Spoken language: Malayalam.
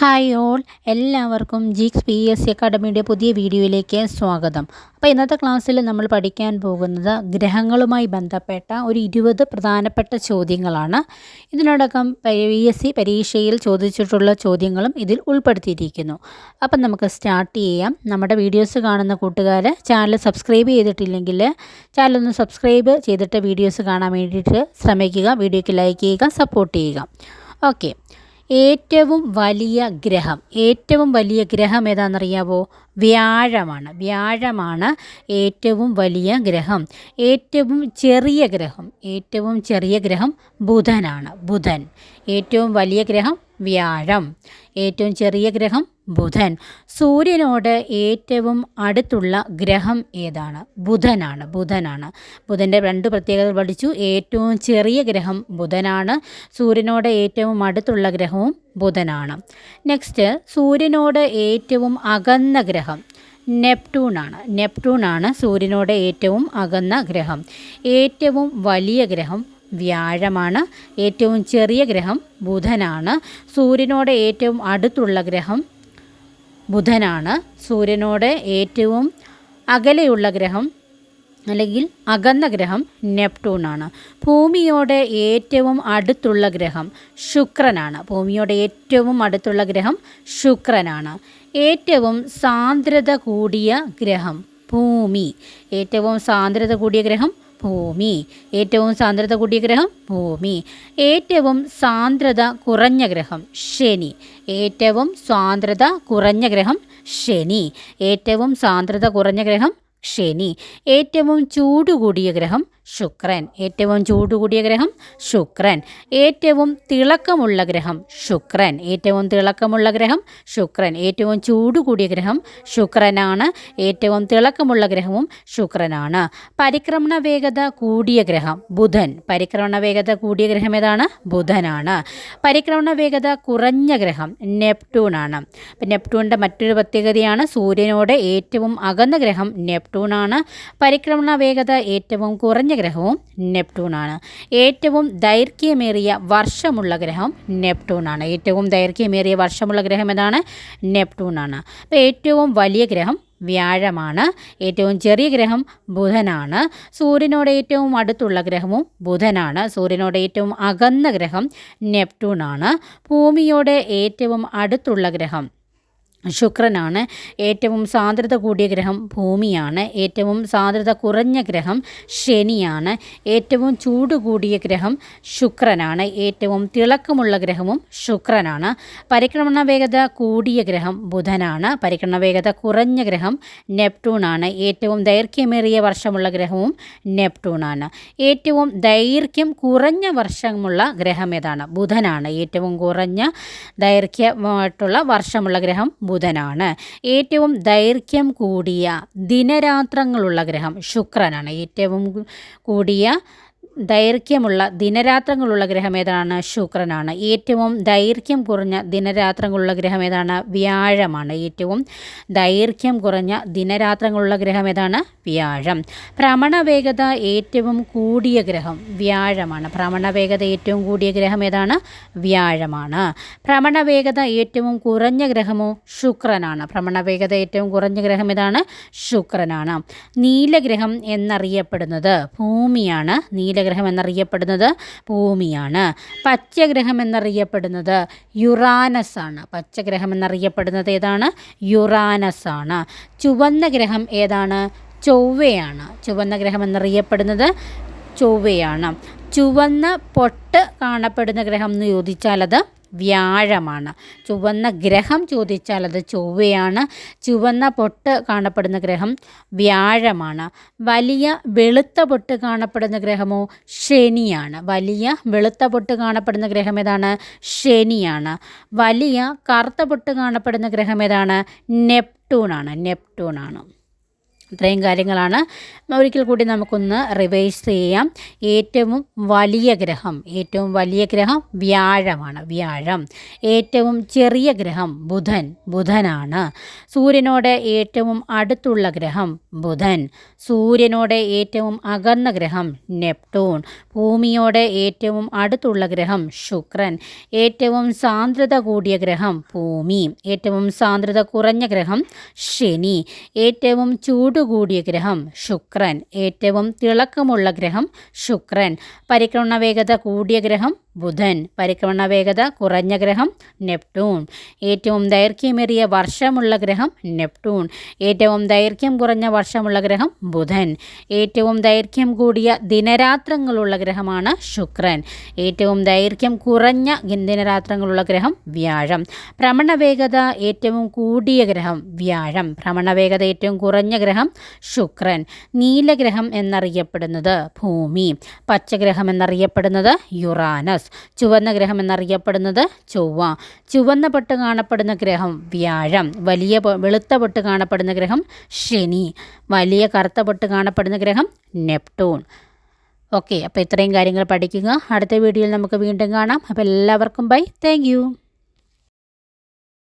ഹായ് ഓൾ എല്ലാവർക്കും ജിക്സ് പി എസ് സി അക്കാഡമിയുടെ പുതിയ വീഡിയോയിലേക്ക് സ്വാഗതം. അപ്പോൾ ഇന്നത്തെ ക്ലാസ്സിൽ നമ്മൾ പഠിക്കാൻ പോകുന്നത് ഗ്രഹങ്ങളുമായി ബന്ധപ്പെട്ട ഒരു ഇരുപത് പ്രധാനപ്പെട്ട ചോദ്യങ്ങളാണ്. ഇതിനോടകം പി എസ് സി പരീക്ഷയിൽ ചോദിച്ചിട്ടുള്ള ചോദ്യങ്ങളും ഇതിൽ ഉൾപ്പെടുത്തിയിരിക്കുന്നു. അപ്പം നമുക്ക് സ്റ്റാർട്ട് ചെയ്യാം. നമ്മുടെ വീഡിയോസ് കാണുന്ന കൂട്ടുകാർ ചാനൽ സബ്സ്ക്രൈബ് ചെയ്തിട്ടില്ലെങ്കിൽ ചാനൽ ഒന്ന് സബ്സ്ക്രൈബ് ചെയ്തിട്ട് വീഡിയോസ് കാണാൻ വേണ്ടിയിട്ട് ശ്രമിക്കുക. വീഡിയോയ്ക്ക് ലൈക്ക് ചെയ്യുക സപ്പോർട്ട് ചെയ്യുക. ഓക്കെ. ഏറ്റവും വലിയ ഗ്രഹം. ഏറ്റവും വലിയ ഗ്രഹം ഏതാണെന്നറിയാവോ? വ്യാഴമാണ്. വ്യാഴമാണ് ഏറ്റവും വലിയ ഗ്രഹം. ഏറ്റവും ചെറിയ ഗ്രഹം. ഏറ്റവും ചെറിയ ഗ്രഹം ബുധനാണ്. ബുധൻ. ഏറ്റവും വലിയ ഗ്രഹം വ്യാഴം. ഏറ്റവും ചെറിയ ഗ്രഹം ബുധൻ. സൂര്യനോട് ഏറ്റവും അടുത്തുള്ള ഗ്രഹം ഏതാണ്? ബുധനാണ് ബുധനാണ്. ബുധന്റെ രണ്ട് പ്രത്യേകതകൾ പഠിച്ചു. ഏറ്റവും ചെറിയ ഗ്രഹം ബുധനാണ്. സൂര്യനോട് ഏറ്റവും അടുത്തുള്ള ഗ്രഹവും ബുധനാണ്. നെക്സ്റ്റ് സൂര്യനോട് ഏറ്റവും അകന്ന ഗ്രഹം നെപ്റ്റൂൺ ആണ് നെപ്റ്റൂൺ ആണ് സൂര്യനോട് ഏറ്റവും അകന്ന ഗ്രഹം. ഏറ്റവും വലിയ ഗ്രഹം വ്യാഴമാണ്. ഏറ്റവും ചെറിയ ഗ്രഹം ബുധനാണ്. സൂര്യനോട് ഏറ്റവും അടുത്തുള്ള ഗ്രഹം ബുധനാണ്. സൂര്യനോട് ഏറ്റവും അകലെയുള്ള ഗ്രഹം അല്ലെങ്കിൽ അകന്ന ഗ്രഹം നെപ്റ്റൂണാണ്. ഭൂമിയോട് ഏറ്റവും അടുത്തുള്ള ഗ്രഹം ശുക്രനാണ്. ഭൂമിയോട് ഏറ്റവും അടുത്തുള്ള ഗ്രഹം ശുക്രനാണ്. ഏറ്റവും സാന്ദ്രത കൂടിയ ഗ്രഹം ഭൂമി. ഏറ്റവും സാന്ദ്രത കൂടിയ ഗ്രഹം ഭൂമി. ഏറ്റവും സാന്ദ്രത കൂടിയ ഗ്രഹം? ഭൂമി. ഏറ്റവും സാന്ദ്രത കുറഞ്ഞ ഗ്രഹം? ശനി. ഏറ്റവും സാന്ദ്രത കുറഞ്ഞ ഗ്രഹം? ശനി. ഏറ്റവും സാന്ദ്രത കുറഞ്ഞ ഗ്രഹം? ശനി. ഏറ്റവും ചൂടുകൂടിയ ഗ്രഹം ശുക്രൻ. ഏറ്റവും ചൂടുകൂടിയ ഗ്രഹം ശുക്രൻ. ഏറ്റവും തിളക്കമുള്ള ഗ്രഹം ശുക്രൻ. ഏറ്റവും തിളക്കമുള്ള ഗ്രഹം ശുക്രൻ. ഏറ്റവും ചൂടുകൂടിയ ഗ്രഹം ശുക്രനാണ്. ഏറ്റവും തിളക്കമുള്ള ഗ്രഹവും ശുക്രനാണ്. പരിക്രമണ വേഗത കൂടിയ ഗ്രഹം ബുധൻ. പരിക്രമണ വേഗത കൂടിയ ഗ്രഹം ഏതാണ്? ബുധനാണ്. പരിക്രമണ വേഗത കുറഞ്ഞ ഗ്രഹം നെപ്റ്റൂൺ ആണ് നെപ്റ്റൂണിന്റെ മറ്റൊരു പ്രത്യേകതയാണ് സൂര്യനോട് ഏറ്റവും അകന്ന ഗ്രഹം നെപ്റ്റൂണാണ്. പരിക്രമണ വേഗത ഏറ്റവും കുറഞ്ഞ ഗ്രഹവും നെപ്റ്റൂണാണ്. ഏറ്റവും ദൈർഘ്യമേറിയ വർഷമുള്ള ഗ്രഹം നെപ്റ്റൂണാണ്. ഏറ്റവും ദൈർഘ്യമേറിയ വർഷമുള്ള ഗ്രഹം ഏതാണ്? നെപ്റ്റൂണാണ്. അപ്പോൾ ഏറ്റവും വലിയ ഗ്രഹം വ്യാഴമാണ്. ഏറ്റവും ചെറിയ ഗ്രഹം ബുധനാണ്. സൂര്യനോട് ഏറ്റവും അടുത്തുള്ള ഗ്രഹവും ബുധനാണ്. സൂര്യനോട് ഏറ്റവും അകന്ന ഗ്രഹം നെപ്റ്റൂണാണ്. ഭൂമിയോട് ഏറ്റവും അടുത്തുള്ള ഗ്രഹം ശുക്രനാണ്. ഏറ്റവും സാന്ദ്രത കൂടിയ ഗ്രഹം ഭൂമിയാണ്. ഏറ്റവും സാന്ദ്രത കുറഞ്ഞ ഗ്രഹം ശനിയാണ്. ഏറ്റവും ചൂട് കൂടിയ ഗ്രഹം ശുക്രനാണ്. ഏറ്റവും തിളക്കമുള്ള ഗ്രഹവും ശുക്രനാണ്. പരിക്രമണ വേഗത കൂടിയ ഗ്രഹം ബുധനാണ്. പരിക്രമണ വേഗത കുറഞ്ഞ ഗ്രഹം നെപ്റ്റൂണാണ് ഏറ്റവും ദൈർഘ്യമേറിയ വർഷമുള്ള ഗ്രഹവും നെപ്റ്റൂണാണ് ഏറ്റവും ദൈർഘ്യം കുറഞ്ഞ വർഷമുള്ള ഗ്രഹം ഏതാണ്? ബുധനാണ്. ഏറ്റവും കുറഞ്ഞ ദൈർഘ്യമായിട്ടുള്ള വർഷമുള്ള ഗ്രഹം ബുധനാണ്. ഏറ്റവും ദൈർഘ്യം കൂടിയ ദിനരാത്രങ്ങളുള്ള ഗ്രഹം ശുക്രനാണ്. ഏറ്റവും കൂടിയ ദൈർഘ്യമുള്ള ദിനരാത്രങ്ങളുള്ള ഗ്രഹം ഏതാണ് ശുക്രനാണ്. ഏറ്റവും ദൈർഘ്യം കുറഞ്ഞ ദിനരാത്രങ്ങളുള്ള ഗ്രഹം ഏതാണ് വ്യാഴമാണ്. ഏറ്റവും ദൈർഘ്യം കുറഞ്ഞ ദിനരാത്രങ്ങളുള്ള ഗ്രഹം ഏതാണ് വ്യാഴം. ഭ്രമണവേഗത ഏറ്റവും കൂടിയ ഗ്രഹം വ്യാഴമാണ്. ഭ്രമണവേഗത ഏറ്റവും കൂടിയ ഗ്രഹം ഏതാണ്? വ്യാഴമാണ്. ഭ്രമണവേഗത ഏറ്റവും കുറഞ്ഞ ഗ്രഹമോ ശുക്രനാണ്. ഭ്രമണവേഗത ഏറ്റവും കുറഞ്ഞ ഗ്രഹം ഏതാണ്? ശുക്രനാണ്. നീലഗ്രഹം എന്നറിയപ്പെടുന്നത് ഭൂമിയാണ്. നീലഗ്രഹം പച്ചഗ്രഹം എന്നറിയപ്പെടുന്നത് ഭൂമിയാണ്. പച്ചഗ്രഹം എന്നറിയപ്പെടുന്നത് യുറാനസ് ആണ് പച്ചഗ്രഹം എന്നറിയപ്പെടുന്നത് ഏതാണ്? യുറാനസ് ആണ് ചുവന്ന ഗ്രഹം ഏതാണ്? ചൊവ്വയാണ്. ചുവന്ന ഗ്രഹം എന്നറിയപ്പെടുന്നത് ചൊവ്വയാണ്. ചുവന്ന പൊട്ട് കാണപ്പെടുന്ന ഗ്രഹം എന്ന് ചോദിച്ചാൽ അത് വ്യാഴമാണ്. ചുവന്ന ഗ്രഹം ചോദിച്ചാൽ അത് ചൊവ്വയാണ്. ചുവന്ന പൊട്ട് കാണപ്പെടുന്ന ഗ്രഹം വ്യാഴമാണ്. വലിയ വെളുത്ത പൊട്ട് കാണപ്പെടുന്ന ഗ്രഹമോ ശനിയാണ്. വലിയ വെളുത്ത പൊട്ട് കാണപ്പെടുന്ന ഗ്രഹം ഏതാണ്? ശനിയാണ്. വലിയ കറുത്ത പൊട്ട് കാണപ്പെടുന്ന ഗ്രഹം ഏതാണ്? നെപ്റ്റൂൺ ആണ് നെപ്റ്റൂണാണ്. നെപ്റ്റൂണാണ്. ഇത്രയും കാര്യങ്ങളാണ്. ഒരിക്കൽ കൂടി നമുക്കൊന്ന് റിവൈസ് ചെയ്യാം. ഏറ്റവും വലിയ ഗ്രഹം ഏറ്റവും വലിയ ഗ്രഹം വ്യാഴമാണ്. വ്യാഴം ഏറ്റവും ചെറിയ ഗ്രഹം ബുധൻ ബുധനാണ്. സൂര്യനോട് ഏറ്റവും അടുത്തുള്ള ഗ്രഹം ബുധൻ. സൂര്യനോട് ഏറ്റവും അകന്ന ഗ്രഹം നെപ്റ്റൂൺ. ഭൂമിയോട് ഏറ്റവും അടുത്തുള്ള ഗ്രഹം ശുക്രൻ. ഏറ്റവും സാന്ദ്രത കൂടിയ ഗ്രഹം ഭൂമി. ഏറ്റവും സാന്ദ്രത കുറഞ്ഞ ഗ്രഹം ശനി. ഏറ്റവും ചൂട് കൂടിയ ഗ്രഹം ശുക്രൻ. ഏറ്റവും തിളക്കമുള്ള ഗ്രഹം ശുക്രൻ. പരിക്രമണ വേഗത കൂടിയ ഗ്രഹം ബുധൻ. പരിക്രമണ വേഗത കുറഞ്ഞ ഗ്രഹം നെപ്റ്റൂൺ ഏറ്റവും ദൈർഘ്യമേറിയ വർഷമുള്ള ഗ്രഹം നെപ്റ്റൂൺ ഏറ്റവും ദൈർഘ്യം കുറഞ്ഞ വർഷമുള്ള ഗ്രഹം ബുധൻ. ഏറ്റവും ദൈർഘ്യം കൂടിയ ദിനരാത്രങ്ങളുള്ള ഗ്രഹമാണ് ശുക്രൻ. ഏറ്റവും ദൈർഘ്യം കുറഞ്ഞ ദിനരാത്രങ്ങളുള്ള ഗ്രഹം വ്യാഴം. ഭ്രമണവേഗത ഏറ്റവും കൂടിയ ഗ്രഹം വ്യാഴം. ഭ്രമണവേഗത ഏറ്റവും കുറഞ്ഞ ഗ്രഹം ശുക്രൻ. നീലഗ്രഹം എന്നറിയപ്പെടുന്നത് ഭൂമി. പച്ചഗ്രഹം എന്നറിയപ്പെടുന്നത് യുറാനസ്. ചുവന്ന ഗ്രഹം എന്നറിയപ്പെടുന്നത് ചൊവ്വ. ചുവന്ന പൊട്ട് കാണപ്പെടുന്ന ഗ്രഹം വ്യാഴം. വലിയ വെളുത്ത പൊട്ട് കാണപ്പെടുന്ന ഗ്രഹം ശനി. വലിയ കറുത്ത പൊട്ട് കാണപ്പെടുന്ന ഗ്രഹം നെപ്റ്റൂൺ. ഓക്കെ അപ്പോൾ ഇത്രയും കാര്യങ്ങൾ പഠിക്കുക. അടുത്ത വീഡിയോയിൽ നമുക്ക് വീണ്ടും കാണാം. അപ്പോൾ എല്ലാവർക്കും ബൈ. താങ്ക്